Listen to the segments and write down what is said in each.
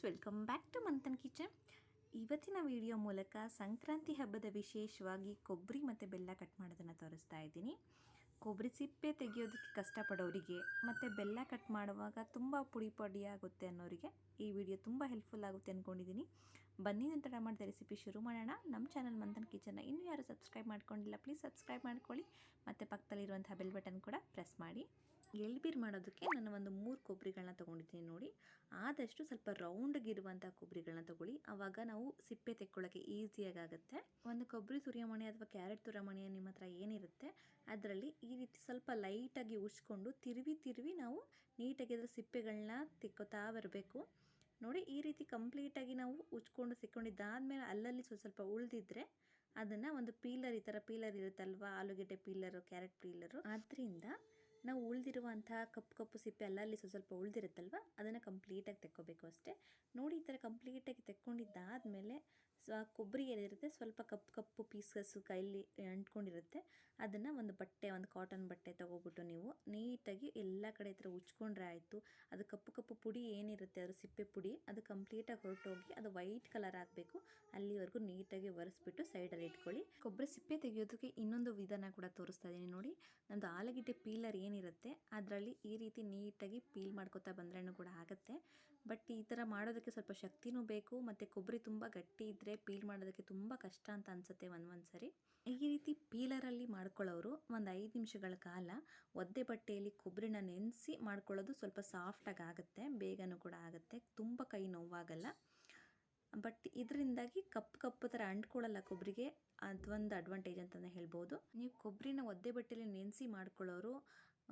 Friends welcome back to Manthan kitchen ಇವತ್ತಿನ video ಮೂಲಕ ಸಂಕ್ರಾಂತಿ ಹಬ್ಬದ ವಿಶೇಷವಾಗಿ ಕೊಬ್ಬರಿ ಮತ್ತು ಬೆಲ್ಲ ಕಟ್ ಮಾಡೋದನ್ನು ತೋರಿಸ್ತಾ ಇದ್ದೀನಿ. ಕೊಬ್ಬರಿ ಸಿಪ್ಪೆ ತೆಗೆಯೋದಕ್ಕೆ ಕಷ್ಟಪಡೋರಿಗೆ ಮತ್ತು ಬೆಲ್ಲ ಕಟ್ ಮಾಡುವಾಗ ತುಂಬ ಪುಡಿ ಪುಡಿ ಆಗುತ್ತೆ ಅನ್ನೋರಿಗೆ ಈ ವಿಡಿಯೋ ತುಂಬ ಹೆಲ್ಪ್ಫುಲ್ ಆಗುತ್ತೆ ಅಂದ್ಕೊಂಡಿದ್ದೀನಿ ಬನ್ನಿ ನಂತರ ಮಾಡಿದ ರೆಸಿಪಿ ಶುರು ಮಾಡೋಣ. ನಮ್ಮ ಚಾನಲ್ ಮಂಥನ್ ಕಿಚನ್ನ ಇನ್ನೂ ಯಾರು ಸಬ್ಸ್ಕ್ರೈಬ್ ಮಾಡ್ಕೊಂಡಿಲ್ಲ ಪ್ಲೀಸ್ ಸಬ್ಸ್ಕ್ರೈಬ್ ಮಾಡ್ಕೊಳ್ಳಿ. ಮತ್ತು ಪಕ್ಕದಲ್ಲಿರುವಂಥ ಬೆಲ್ ಬಟನ್ ಕೂಡ ಪ್ರೆಸ್ ಮಾಡಿ. ಎಳ್ಬೀರು ಮಾಡೋದಕ್ಕೆ ನಾನು ಒಂದು ಮೂರು ಕೊಬ್ಬರಿಗಳನ್ನ ತೊಗೊಂಡಿದ್ದೀನಿ ನೋಡಿ. ಆದಷ್ಟು ಸ್ವಲ್ಪ ರೌಂಡ್ಗಿರುವಂಥ ಕೊಬ್ಬರಿಗಳನ್ನ ತೊಗೊಳ್ಳಿ. ಆವಾಗ ನಾವು ಸಿಪ್ಪೆ ತೆಕ್ಕೊಳ್ಳೋಕ್ಕೆ ಈಸಿಯಾಗಿ ಒಂದು ಕೊಬ್ಬರಿ ತುರಿಯಮಣಿ ಅಥವಾ ಕ್ಯಾರೆಟ್ ತುರಿಯಮಣಿ ನಿಮ್ಮ ಹತ್ರ ಏನಿರುತ್ತೆ, ಅದರಲ್ಲಿ ಈ ರೀತಿ ಸ್ವಲ್ಪ ಲೈಟಾಗಿ ಉಜ್ಕೊಂಡು ತಿರುವಿ ತಿರುವಿ ನಾವು ನೀಟಾಗಿ ಅದರ ಸಿಪ್ಪೆಗಳನ್ನ ತೆಕ್ಕೋತಾ ಬರಬೇಕು. ನೋಡಿ, ಈ ರೀತಿ ಕಂಪ್ಲೀಟಾಗಿ ನಾವು ಉಜ್ಕೊಂಡು ಸಿಕ್ಕೊಂಡಿದ್ದಾದಮೇಲೆ ಅಲ್ಲಲ್ಲಿ ಸ್ವಲ್ಪ ಸ್ವಲ್ಪ ಉಳಿದಿದ್ರೆ ಅದನ್ನು ಒಂದು ಪೀಲರ್ ಈ ಥರ ಪೀಲರ್ ಇರುತ್ತಲ್ವ, ಆಲೂಗೆಡ್ಡೆ ಪೀಲರು, ಕ್ಯಾರೆಟ್ ಪೀಲರು. ಅದರಿಂದ ನಾವು ಉಳಿದಿರುವಂತಹ ಕಪ್ಪು ಕಪ್ಪು ಸಿಪ್ಪೆ ಅಲ್ಲಲ್ಲಿ ಸ್ವಲ್ಪ ಸ್ವಲ್ಪ ಉಳಿದಿರುತ್ತಲ್ವ? ಅದನ್ನು ಕಂಪ್ಲೀಟಾಗಿ ತೆಕ್ಕೋಬೇಕು ಅಷ್ಟೇ. ನೋಡಿ ಈ ಥರ ಕಂಪ್ಲೀಟಾಗಿ ತೆಕ್ಕೊಂಡಿದ್ದಾದಮೇಲೆ ಸ್ವ ಕೊಬ್ಬರಿ ಏನಿರುತ್ತೆ ಸ್ವಲ್ಪ ಕಪ್ಪು ಕಪ್ಪು ಪೀಸಸ್ಸು ಕೈಲಿ ಅಂಟ್ಕೊಂಡಿರುತ್ತೆ. ಅದನ್ನು ಒಂದು ಬಟ್ಟೆ, ಒಂದು ಕಾಟನ್ ಬಟ್ಟೆ ತೊಗೊಬಿಟ್ಟು ನೀವು ನೀಟಾಗಿ ಎಲ್ಲ ಕಡೆ ಹತ್ರ ಉಚ್ಕೊಂಡ್ರೆ ಆಯಿತು. ಅದು ಕಪ್ಪು ಕಪ್ಪು ಪುಡಿ ಏನಿರುತ್ತೆ, ಅದು ಸಿಪ್ಪೆ ಪುಡಿ, ಅದು ಕಂಪ್ಲೀಟಾಗಿ ಹೊರಟೋಗಿ ಅದು ವೈಟ್ ಕಲರ್ ಆಗಬೇಕು. ಅಲ್ಲಿವರೆಗೂ ನೀಟಾಗಿ ಒರೆಸ್ಬಿಟ್ಟು ಸೈಡಲ್ಲಿ ಇಟ್ಕೊಳ್ಳಿ. ಕೊಬ್ಬರಿ ಸಿಪ್ಪೆ ತೆಗೆಯೋದಕ್ಕೆ ಇನ್ನೊಂದು ವಿಧಾನ ಕೂಡ ತೋರಿಸ್ತಾ ಇದ್ದೀನಿ ನೋಡಿ. ನಮ್ಮದು ಆಲೂಗಡ್ಡೆ ಪೀಲರ್ ಏನಿರುತ್ತೆ, ಅದರಲ್ಲಿ ಈ ರೀತಿ ನೀಟಾಗಿ ಪೀಲ್ ಮಾಡ್ಕೊತಾ ಬಂದ್ರೂ ಕೂಡ ಆಗುತ್ತೆ. ಬಟ್ ಈ ಥರ ಮಾಡೋದಕ್ಕೆ ಸ್ವಲ್ಪ ಶಕ್ತಿನೂ ಬೇಕು, ಮತ್ತು ಕೊಬ್ಬರಿ ತುಂಬ ಗಟ್ಟಿ ಇದ್ದರೆ ಪೀಲ್ ಮಾಡೋದಕ್ಕೆ ತುಂಬ ಕಷ್ಟ ಅಂತ ಅನಿಸುತ್ತೆ ಒಂದು ಒಂದು ಸರಿ. ಈ ರೀತಿ ಪೀಲರಲ್ಲಿ ಮಾಡ್ಕೊಳ್ಳೋರು ಒಂದು ಐದು ನಿಮಿಷಗಳ ಕಾಲ ಒದ್ದೆ ಬಟ್ಟೆಯಲ್ಲಿ ಕೊಬ್ಬರಿನ ನೆನೆಸಿ ಮಾಡ್ಕೊಳ್ಳೋದು ಸ್ವಲ್ಪ ಸಾಫ್ಟಾಗಿ ಆಗುತ್ತೆ, ಬೇಗನೂ ಕೂಡ ಆಗುತ್ತೆ, ತುಂಬ ಕೈ ನೋವಾಗಲ್ಲ. ಬಟ್ ಇದರಿಂದಾಗಿ ಕಪ್ಪು ಕಪ್ಪು ಥರ ಅಂಟ್ಕೊಳ್ಳಲ್ಲ ಕೊಬ್ಬರಿಗೆ ಅದೊಂದು ಅಡ್ವಾಂಟೇಜ್ ಅಂತಲೇ ಹೇಳ್ಬೋದು. ನೀವು ಕೊಬ್ಬರಿನ ಒದ್ದೆ ಬಟ್ಟೆಯಲ್ಲಿ ನೆನೆಸಿ ಮಾಡ್ಕೊಳ್ಳೋರು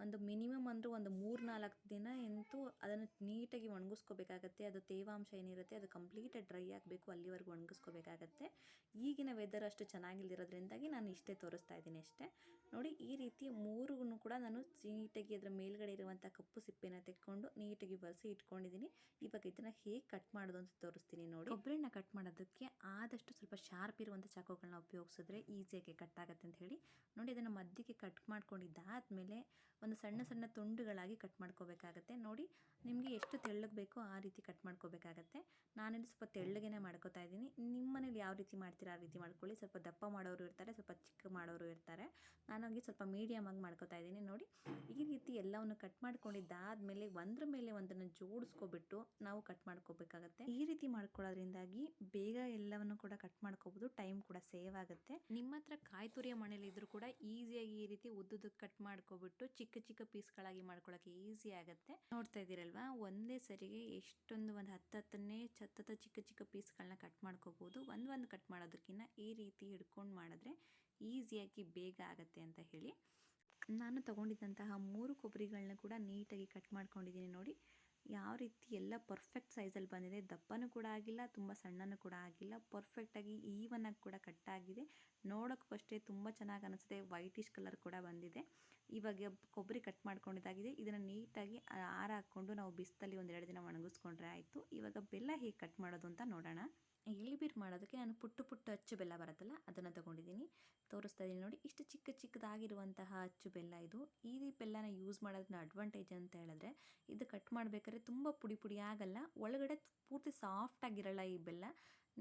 ಒಂದು ಮಿನಿಮಮ್ ಅಂದರೂ ಒಂದು ಮೂರು ನಾಲ್ಕು ದಿನ ಎಂತೂ ಅದನ್ನು ನೀಟಾಗಿ ಒಣಗಿಸ್ಕೋಬೇಕಾಗತ್ತೆ. ಅದು ತೇವಾಂಶ ಏನಿರುತ್ತೆ ಅದು ಕಂಪ್ಲೀಟಾಗಿ ಡ್ರೈ ಆಗಬೇಕು, ಅಲ್ಲಿವರೆಗೂ ಒಣಗಿಸ್ಕೋಬೇಕಾಗತ್ತೆ. ಈಗಿನ ವೆದರ್ ಅಷ್ಟು ಚೆನ್ನಾಗಿಲ್ದಿರೋದ್ರಿಂದಾಗಿ ನಾನು ಇಷ್ಟೇ ತೋರಿಸ್ತಾ ಇದ್ದೀನಿ ಅಷ್ಟೇ. ನೋಡಿ, ಈ ರೀತಿ ಮೂರೂ ಕೂಡ ನಾನು ನೀಟಾಗಿ ಅದರ ಮೇಲ್ಗಡೆ ಇರುವಂಥ ಕಪ್ಪು ಸಿಪ್ಪೆನ ತೆಕ್ಕೊಂಡು ನೀಟಾಗಿ ಬರೆಸಿ ಇಟ್ಕೊಂಡಿದ್ದೀನಿ. ಇವಾಗ ಇದನ್ನು ಹೇಗೆ ಕಟ್ ಮಾಡೋದು ಅಂತ ತೋರಿಸ್ತೀನಿ ನೋಡಿ. ಕೊಬ್ಬರಿನ ಕಟ್ ಮಾಡೋದಕ್ಕೆ ಆದಷ್ಟು ಸ್ವಲ್ಪ ಶಾರ್ಪ್ ಇರುವಂಥ ಚಾಕುಗಳನ್ನ ಉಪಯೋಗಿಸಿದ್ರೆ ಈಸಿಯಾಗಿ ಕಟ್ ಆಗುತ್ತೆ ಅಂತ ಹೇಳಿ. ನೋಡಿ ಅದನ್ನು ಮಧ್ಯಕ್ಕೆ ಕಟ್ ಮಾಡ್ಕೊಂಡಿದ್ದಾದಮೇಲೆ ಒಂದು ಸಣ್ಣ ಸಣ್ಣ ತುಂಡುಗಳಾಗಿ ಕಟ್ ಮಾಡ್ಕೋಬೇಕಾಗತ್ತೆ. ನೋಡಿ, ನಿಮಗೆ ಎಷ್ಟು ತೆಳ್ಳಗೆ ಬೇಕೋ ಆ ರೀತಿ ಕಟ್ ಮಾಡ್ಕೋಬೇಕಾಗತ್ತೆ. ನಾನಿಲ್ಲಿ ಸ್ವಲ್ಪ ತೆಳ್ಳಗೆನೇ ಮಾಡ್ಕೋತಾ ಇದ್ದೀನಿ. ಯಾವ ರೀತಿ ಮಾಡ್ತೀರಾ ಆ ರೀತಿ ಮಾಡ್ಕೊಳ್ಳಿ. ಸ್ವಲ್ಪ ದಪ್ಪ ಮಾಡೋರು ಇರ್ತಾರೆ, ಸ್ವಲ್ಪ ಚಿಕ್ಕ ಮಾಡೋರು ಇರ್ತಾರೆ. ನಾನಾಗಿ ಸ್ವಲ್ಪ ಮೀಡಿಯಮಾಗಿ ಮಾಡ್ಕೋತಾ ಇದ್ದೀನಿ. ನೋಡಿ, ಈ ರೀತಿ ಎಲ್ಲವನ್ನು ಕಟ್ ಮಾಡ್ಕೊಂಡಿದ್ದಾದಮೇಲೆ ಒಂದ್ರ ಮೇಲೆ ಒಂದನ್ನು ಜೋಡಿಸ್ಕೊಬಿಟ್ಟು ನಾವು ಕಟ್ ಮಾಡ್ಕೋಬೇಕಾಗತ್ತೆ. ಈ ರೀತಿ ಮಾಡ್ಕೊಳ್ಳೋದ್ರಿಂದಾಗಿ ಬೇಗ ಎಲ್ಲವನ್ನು ಕೂಡ ಕಟ್ ಮಾಡ್ಕೋಬಹುದು ಟೈಮ್ ಕೂಡ ಸೇವ್ ಆಗುತ್ತೆ. ನಿಮ್ಮ ಹತ್ರ ಕಾಯಿ ತುರಿಯ ಮನೇಲಿ ಇದ್ರೂ ಕೂಡ ಈಸಿಯಾಗಿ ಈ ರೀತಿ ಉದ್ದುದಕ್ಕೆ ಕಟ್ ಮಾಡ್ಕೊಬಿಟ್ಟು ಚಿಕ್ಕ ಚಿಕ್ಕ ಪೀಸ್ಗಳಾಗಿ ಮಾಡ್ಕೊಳಕ್ಕೆ ಈಸಿ ಆಗುತ್ತೆ. ನೋಡ್ತಾ ಇದ್ದೀರಲ್ವಾ? ಒಂದೇ ಸರಿಗೆ ಎಷ್ಟೊಂದು ಒಂದು ಹತ್ತು ಹತ್ತನ್ನೇ ಹತ್ತತ್ತ ಚಿಕ್ಕ ಚಿಕ್ಕ ಪೀಸ್ಗಳನ್ನ ಕಟ್ ಮಾಡ್ಕೋಬಹುದು ಒಂದು ಒಂದು ಕಟ್ ಮಾಡೋದಕ್ಕಿಂತ ಈ ರೀತಿ ಹಿಡ್ಕೊಂಡು ಮಾಡಿದ್ರೆ ಈಸಿಯಾಗಿ ಬೇಗ ಆಗುತ್ತೆ ಅಂತ ಹೇಳಿ. ನಾನು ತಗೊಂಡಿದ್ದಂತಹ ಮೂರು ಕೊಬ್ಬರಿಗಳನ್ನ ಕೂಡ ನೀಟಾಗಿ ಕಟ್ ಮಾಡ್ಕೊಂಡಿದ್ದೀನಿ ನೋಡಿ. ಯಾವ ರೀತಿ ಎಲ್ಲ ಪರ್ಫೆಕ್ಟ್ ಸೈಜಲ್ಲಿ ಬಂದಿದೆ. ದಪ್ಪನೂ ಕೂಡ ಆಗಿಲ್ಲ, ತುಂಬ ಸಣ್ಣನೂ ಕೂಡ ಆಗಿಲ್ಲ. ಪರ್ಫೆಕ್ಟಾಗಿ ಈವನಾಗಿ ಕೂಡ ಕಟ್ಟಾಗಿದೆ ನೋಡೋಕ್ಕೂ ಅಷ್ಟೇ ತುಂಬ ಚೆನ್ನಾಗಿ ಅನಿಸುತ್ತೆ. ವೈಟಿಶ್ ಕಲರ್ ಕೂಡ ಬಂದಿದೆ. ಇವಾಗ ಕೊಬ್ಬರಿ ಕಟ್ ಮಾಡ್ಕೊಂಡಿದ್ದಾಗಿದೆ. ಇದನ್ನು ನೀಟಾಗಿ ಆರ ಹಾಕ್ಕೊಂಡು ನಾವು ಬಿಸಿಲಲ್ಲಿ ಒಂದೆರಡು ದಿನ ಒಣಗಿಸ್ಕೊಂಡ್ರೆ ಆಯಿತು. ಇವಾಗ ಬೆಲ್ಲ ಹೇಗೆ ಕಟ್ ಮಾಡೋದು ಅಂತ ನೋಡೋಣ. ಎಳ್ಬೀರು ಮಾಡೋದಕ್ಕೆ ನಾನು ಪುಟ್ಟು ಪುಟ್ಟು ಅಚ್ಚು ಬೆಲ್ಲ ಬರುತ್ತಲ್ಲ, ಅದನ್ನು ತೊಗೊಂಡಿದ್ದೀನಿ. ತೋರಿಸ್ತಾ ಇದ್ದೀನಿ ನೋಡಿ. ಇಷ್ಟು ಚಿಕ್ಕ ಚಿಕ್ಕದಾಗಿರುವಂತಹ ಅಚ್ಚು ಬೆಲ್ಲ ಇದು. ಈ ಬೆಲ್ಲನ ಯೂಸ್ ಮಾಡೋದನ್ನ ಅಡ್ವಾಂಟೇಜ್ ಅಂತ ಹೇಳಿದ್ರೆ, ಇದು ಕಟ್ ಮಾಡಬೇಕಾದ್ರೆ ತುಂಬ ಪುಡಿ ಪುಡಿ ಆಗಲ್ಲ. ಒಳಗಡೆ ಪೂರ್ತಿ ಸಾಫ್ಟಾಗಿರಲ್ಲ ಈ ಬೆಲ್ಲ.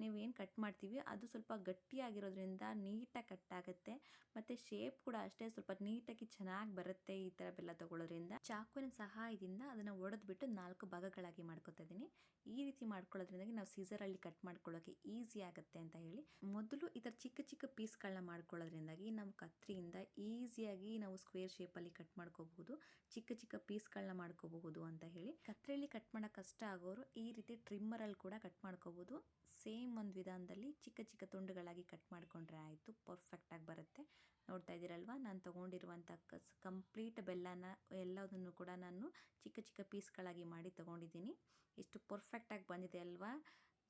ನೀವೇನು ಕಟ್ ಮಾಡ್ತೀವಿ, ಅದು ಸ್ವಲ್ಪ ಗಟ್ಟಿಯಾಗಿರೋದ್ರಿಂದ ನೀಟಾಗಿ ಕಟ್ ಆಗುತ್ತೆ. ಮತ್ತು ಶೇಪ್ ಕೂಡ ಅಷ್ಟೇ ಸ್ವಲ್ಪ ನೀಟಾಗಿ ಚೆನ್ನಾಗಿ ಬರುತ್ತೆ ಈ ಥರ ಬೆಲ್ಲ ತೊಗೊಳ್ಳೋದ್ರಿಂದ ಚಾಕುವಿನ ಸಹಾಯದಿಂದ ಅದನ್ನು ಒಡೆದ್ಬಿಟ್ಟು ನಾಲ್ಕು ಭಾಗಗಳಾಗಿ ಮಾಡ್ಕೊತಾ ಇದ್ದೀನಿ. ಈ ರೀತಿ ಮಾಡ್ಕೊಳ್ಳೋದ್ರಿಂದಾಗಿ ನಾವು ಸೀಸರಲ್ಲಿ ಕಟ್ ಮಾಡ್ಕೊಳ್ಳೋಕೆ ಈಸಿ ಆಗುತ್ತೆ ಅಂತ ಹೇಳಿ. ಮೊದಲು ಈ ಥರ ಚಿಕ್ಕ ಚಿಕ್ಕ ಪೀಸ್ಗಳನ್ನ ಮಾಡ್ಕೊಳ್ಳೋದ್ರಿಂದಾಗಿ ನಾವು ಕತ್ರಿಯಿಂದ ಈಸಿಯಾಗಿ ನಾವು ಸ್ಕ್ವೇರ್ ಶೇಪಲ್ಲಿ ಕಟ್ ಮಾಡ್ಕೋಬಹುದು, ಚಿಕ್ಕ ಚಿಕ್ಕ ಪೀಸ್ಗಳನ್ನ ಮಾಡ್ಕೋಬಹುದು ಅಂತ ಹೇಳಿ. ಕತ್ರಿಯಲ್ಲಿ ಕಟ್ ಮಾಡೋಕೆ ಕಷ್ಟ ಆಗೋರು ಈ ರೀತಿ ಟ್ರಿಮ್ಮರಲ್ಲಿ ಕೂಡ ಕಟ್ ಮಾಡ್ಕೋಬಹುದು. ಸೇಮ್ ಒಂದು ವಿಧಾನದಲ್ಲಿ ಚಿಕ್ಕ ಚಿಕ್ಕ ತುಂಡುಗಳಾಗಿ ಕಟ್ ಮಾಡಿಕೊಂಡ್ರೆ ಆಯಿತು ಪರ್ಫೆಕ್ಟಾಗಿ ಬರುತ್ತೆ. ನೋಡ್ತಾ ಇದ್ದೀರಲ್ವ? ನಾನು ತೊಗೊಂಡಿರುವಂಥ ಕಸ್ ಕಂಪ್ಲೀಟ್ ಬೆಲ್ಲನ, ಎಲ್ಲದನ್ನು ಕೂಡ ನಾನು ಚಿಕ್ಕ ಚಿಕ್ಕ ಪೀಸ್ಗಳಾಗಿ ಮಾಡಿ ತೊಗೊಂಡಿದ್ದೀನಿ. ಎಷ್ಟು ಪರ್ಫೆಕ್ಟಾಗಿ ಬಂದಿದೆ ಅಲ್ವಾ?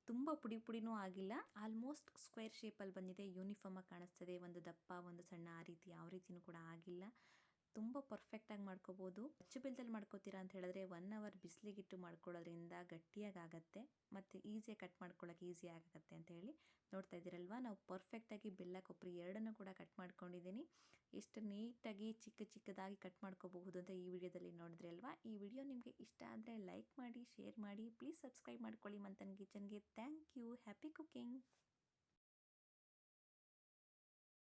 ತುಂಬ ಪುಡಿ ಪುಡಿನೂ ಆಗಿಲ್ಲ. ಆಲ್ಮೋಸ್ಟ್ ಸ್ಕ್ವೇರ್ ಶೇಪಲ್ಲಿ ಬಂದಿದೆ. ಯೂನಿಫಾರ್ಮಾಗಿ ಕಾಣಿಸ್ತದೆ. ಒಂದು ದಪ್ಪ, ಒಂದು ಸಣ್ಣ, ಆ ರೀತಿ, ಯಾವ ರೀತಿಯೂ ಕೂಡ ಆಗಿಲ್ಲ. ತುಂಬ ಪರ್ಫೆಕ್ಟಾಗಿ ಮಾಡ್ಕೋಬೋದು. ಅಚ್ಚು ಬೆಲ್ದಲ್ಲಿ ಮಾಡ್ಕೋತೀರಾ ಅಂತ ಹೇಳಿದ್ರೆ ಒನ್ ಅವರ್ ಬಿಸಿಲಿಗಿಟ್ಟು ಮಾಡ್ಕೊಳ್ಳೋದ್ರಿಂದ ಗಟ್ಟಿಯಾಗಿ ಮತ್ತು ಈಸಿಯಾಗಿ ಕಟ್ ಮಾಡ್ಕೊಳ್ಳೋಕೆ ಈಸಿ ಆಗುತ್ತೆ ಅಂತ ಹೇಳಿ ನೋಡ್ತಾ ಇದ್ದೀರಲ್ವಾ? ನಾವು ಪರ್ಫೆಕ್ಟಾಗಿ ಬೆಲ್ಲ, ಕೊಬ್ಬರಿ ಎರಡನ್ನೂ ಕೂಡ ಕಟ್ ಮಾಡ್ಕೊಂಡಿದ್ದೀನಿ. ಎಷ್ಟು ನೀಟಾಗಿ ಚಿಕ್ಕ ಚಿಕ್ಕದಾಗಿ ಕಟ್ ಮಾಡ್ಕೋಬಹುದು ಅಂತ ಈ ವಿಡಿಯೋದಲ್ಲಿ ನೋಡಿದ್ರಿ ಅಲ್ವಾ? ಈ ವಿಡಿಯೋ ನಿಮಗೆ ಇಷ್ಟ ಆದರೆ ಲೈಕ್ ಮಾಡಿ ಶೇರ್ ಮಾಡಿ ಪ್ಲೀಸ್ ಸಬ್ಸ್ಕ್ರೈಬ್ ಮಾಡ್ಕೊಳ್ಳಿ Manthan ಕಿಚನ್ಗೆ. Thank you happy cooking